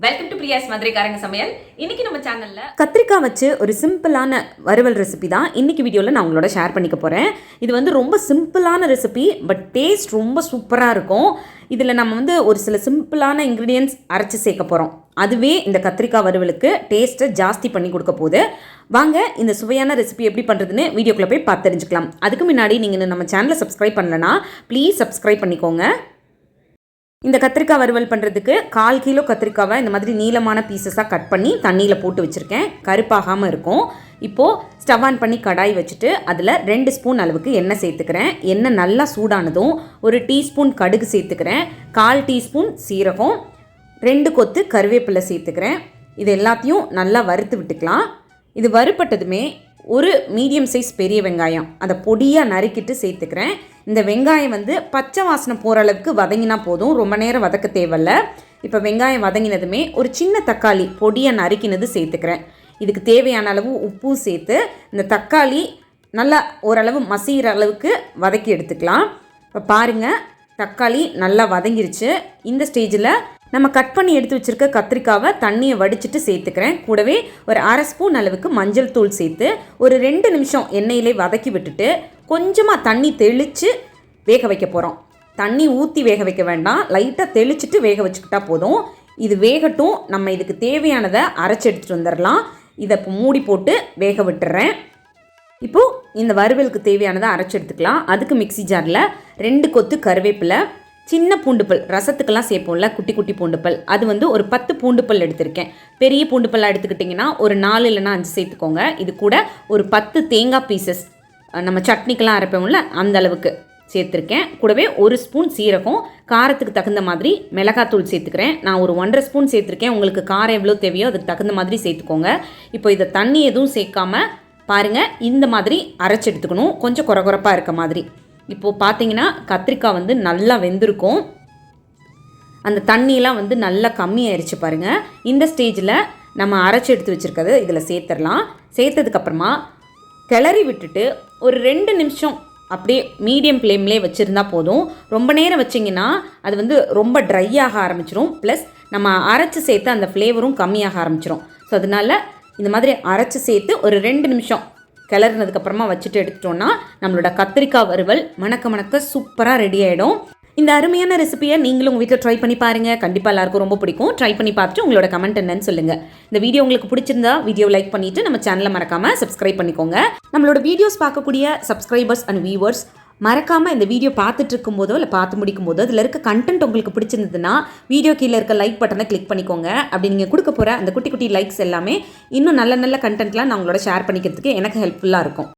Welcome to பிரியாஸ் மதுரைக்காரங்க சமையல். இன்னைக்கு நம்ம சேனல்ல கத்திரிக்காய் வச்சு ஒரு சிம்பிளான வறுவல் ரெசிபி தான் இன்னைக்கு வீடியோவில் நான் உங்களோட ஷேர் பண்ணிக்க போகிறேன் இது வந்து ரொம்ப சிம்பிளான ரெசிபி பட் டேஸ்ட் ரொம்ப சூப்பராக இருக்கும். இதில் நம்ம வந்து ஒரு சில சிம்பிளான இன்க்ரீடியன்ஸ் அரைச்சி சேர்க்க போகிறோம் அதுவே இந்த கத்திரிக்காய் வறுவலுக்கு டேஸ்ட்டை ஜாஸ்தி பண்ணி கொடுக்க போகுது. வாங்க இந்த சுவையான ரெசிபி எப்படி பண்ணுறதுன்னு வீடியோக்குள்ளே போய் பார்த்து தெரிஞ்சுக்கலாம். அதுக்கு முன்னாடி நீங்கள் நம்ம சேனலை சப்ஸ்கிரைப் பண்ணலன்னா ப்ளீஸ் சப்ஸ்கிரைப் பண்ணிக்கோங்க. இந்த கத்திரிக்காய் வறுவல் பண்ணுறதுக்கு கால் கிலோ கத்திரிக்காவை இந்த மாதிரி நீளமான பீசஸாக கட் பண்ணி தண்ணியில் போட்டு வச்சுருக்கேன். கருப்பாகாமல் இருக்கும். இப்போது ஸ்டவ் ஆன் பண்ணி கடாய் வச்சுட்டு அதில் ரெண்டு ஸ்பூன் அளவுக்கு எண்ணெய் சேர்த்துக்கிறேன். எண்ணெய் நல்லா சூடானதும் ஒரு டீஸ்பூன் கடுகு சேர்த்துக்கிறேன். கால் டீஸ்பூன் சீரகம் ரெண்டு கொத்து கருவேப்பிலை சேர்த்துக்கிறேன். இது எல்லாத்தையும் நல்லா வறுத்து விட்டுக்கலாம். இது வறுப்பட்டதுமே ஒரு மீடியம் சைஸ் பெரிய வெங்காயம். அதை பொடியாக நறுக்கிட்டு சேர்த்துக்கிறேன். இந்த வெங்காயம் வந்து பச்சை வாசனை போகிற அளவுக்கு வதங்கினா போதும். ரொம்ப நேரம் வதக்க தேவையில்ல. இப்போ வெங்காயம் வதங்கினதுமே ஒரு சின்ன தக்காளி பொடியாக நறுக்கினது சேர்த்துக்கிறேன். இதுக்கு தேவையான அளவு உப்பும் சேர்த்து இந்த தக்காளி நல்லா ஓரளவு மசிகிற அளவுக்கு வதக்கி எடுத்துக்கலாம். இப்போ பாருங்கள் தக்காளி நல்லா வதங்கிருச்சு. இந்த ஸ்டேஜில் நம்ம கட் பண்ணி எடுத்து வச்சுருக்க கத்திரிக்காவை தண்ணியை வடிச்சிட்டு சேர்த்துக்கிறேன். கூடவே ஒரு அரை ஸ்பூன் அளவுக்கு மஞ்சள் தூள் சேர்த்து ஒரு ரெண்டு நிமிஷம் எண்ணெயிலே வதக்கி விட்டுட்டு கொஞ்சமாக தண்ணி தெளித்து வேக வைக்க போகிறோம் தண்ணி ஊற்றி வேக வைக்க வேண்டாம். லைட்டாக தெளிச்சிட்டு வேக வச்சுக்கிட்டா போதும். இது வேகட்டும். நம்ம இதுக்கு தேவையானதை அரைச்சி எடுத்துகிட்டு வந்துடலாம் இதை இப்போ மூடி போட்டு வேக விட்டுறேன். இப்போது இந்த வறுவலுக்கு தேவையானதை அரைச்சி எடுத்துக்கலாம். அதுக்கு மிக்ஸி ஜாரில் ரெண்டு கொத்து கருவேப்பிலை சின்ன பூண்டுப்பல் ரசத்துக்கெல்லாம் சேர்ப்போம்ல குட்டி குட்டி பூண்டுப்பல். அது வந்து ஒரு பத்து பூண்டுப்பல் எடுத்திருக்கேன். பெரிய பூண்டுப்பல்லாக எடுத்துக்கிட்டிங்கன்னா ஒரு நாலு இல்லைன்னா அஞ்சு சேர்த்துக்கோங்க. இது கூட ஒரு பத்து தேங்காய் பீசஸ் நம்ம சட்னிக்கெல்லாம் அரைப்போம்ல அந்த அளவுக்கு சேர்த்துருக்கேன். கூடவே ஒரு ஸ்பூன் சீரகம் காரத்துக்கு தகுந்த மாதிரி மிளகாத்தூள் சேர்த்துக்கிறேன். நான் ஒரு ஒன்றரை ஸ்பூன் சேர்த்துருக்கேன். உங்களுக்கு காரம் எவ்வளோ தேவையோ அதுக்கு தகுந்த மாதிரி சேர்த்துக்கோங்க. இப்போ இதை தண்ணி எதுவும் சேர்க்காம பாருங்கள் இந்த மாதிரி அரைச்சி எடுத்துக்கணும். கொஞ்சம் குறகுறப்பாக இருக்க மாதிரி. இப்போது பார்த்தீங்கன்னா கத்திரிக்காய் வந்து நல்லா வெந்திருக்கும். அந்த தண்ணியெலாம் வந்து நல்லா கம்மியாயிருச்சு பாருங்கள் இந்த ஸ்டேஜில் நம்ம அரைச்சி எடுத்து வச்சுருக்கிறது இதில் சேர்த்துடலாம். சேர்த்ததுக்கப்புறமா கிளறி விட்டுட்டு ஒரு ரெண்டு நிமிஷம் அப்படியே மீடியம் ஃப்ளேம்லே வச்சுருந்தா போதும். ரொம்ப நேரம் வச்சிங்கன்னா அது வந்து ரொம்ப ட்ரை ஆக ஆரம்பிச்சிரும். ப்ளஸ் நம்ம அரைச்சி சேர்த்து அந்த ஃப்ளேவரும் கம்மியாக ஆரம்பிச்சிரும். ஸோ அதனால் இந்த மாதிரி அரைச்சி சேர்த்து ஒரு ரெண்டு நிமிஷம் கிளறினதுக்கப்புறமா வச்சுட்டு எடுத்துட்டோன்னா நம்மளோட கத்திரிக்காய் வறுவல் மணக்க மணக்க சூப்பராக ரெடி ஆகிடும் இந்த அருமையான ரெசிபியை நீங்களும் உங்கள் வீட்டில் ட்ரை பண்ணி பாருங்கள் கண்டிப்பாக எல்லாருக்கும் ரொம்ப பிடிக்கும். ட்ரை பண்ணி பார்த்துட்டு உங்களோட கமெண்ட் என்னன்னு சொல்லுங்கள் இந்த வீடியோ உங்களுக்கு பிடிச்சிருந்தா வீடியோ லைக் பண்ணிவிட்டு நம்ம சேனலை மறக்காமல் சப்ஸ்கிரைப் பண்ணிக்கோங்க. நம்மளோட வீடியோஸ் பார்க்கக்கூடிய சப்ஸ்கிரைபர்ஸ் அண்ட் வியூவர்ஸ் மறக்காமல் இந்த வீடியோ பார்த்துட்டு இருக்கும்போதோ இல்லை பார்த்து முடிக்கும் போதோ அதில் இருக்க கண்டென்ட் உங்களுக்கு பிடிச்சிருந்ததுன்னா வீடியோ கீழே இருக்க லைக் பட்டனை கிளிக் பண்ணிக்கோங்க. அப்படி நீங்கள் கொடுக்க போகிற அந்த குட்டி குட்டி லைக்ஸ் எல்லாமே இன்னும் நல்ல நல்ல கண்டென்ட்லாம் நான் உங்களோட ஷேர் பண்ணிக்கிறதுக்கு எனக்கு ஹெல்ப்ஃபுல்லாக இருக்கும்.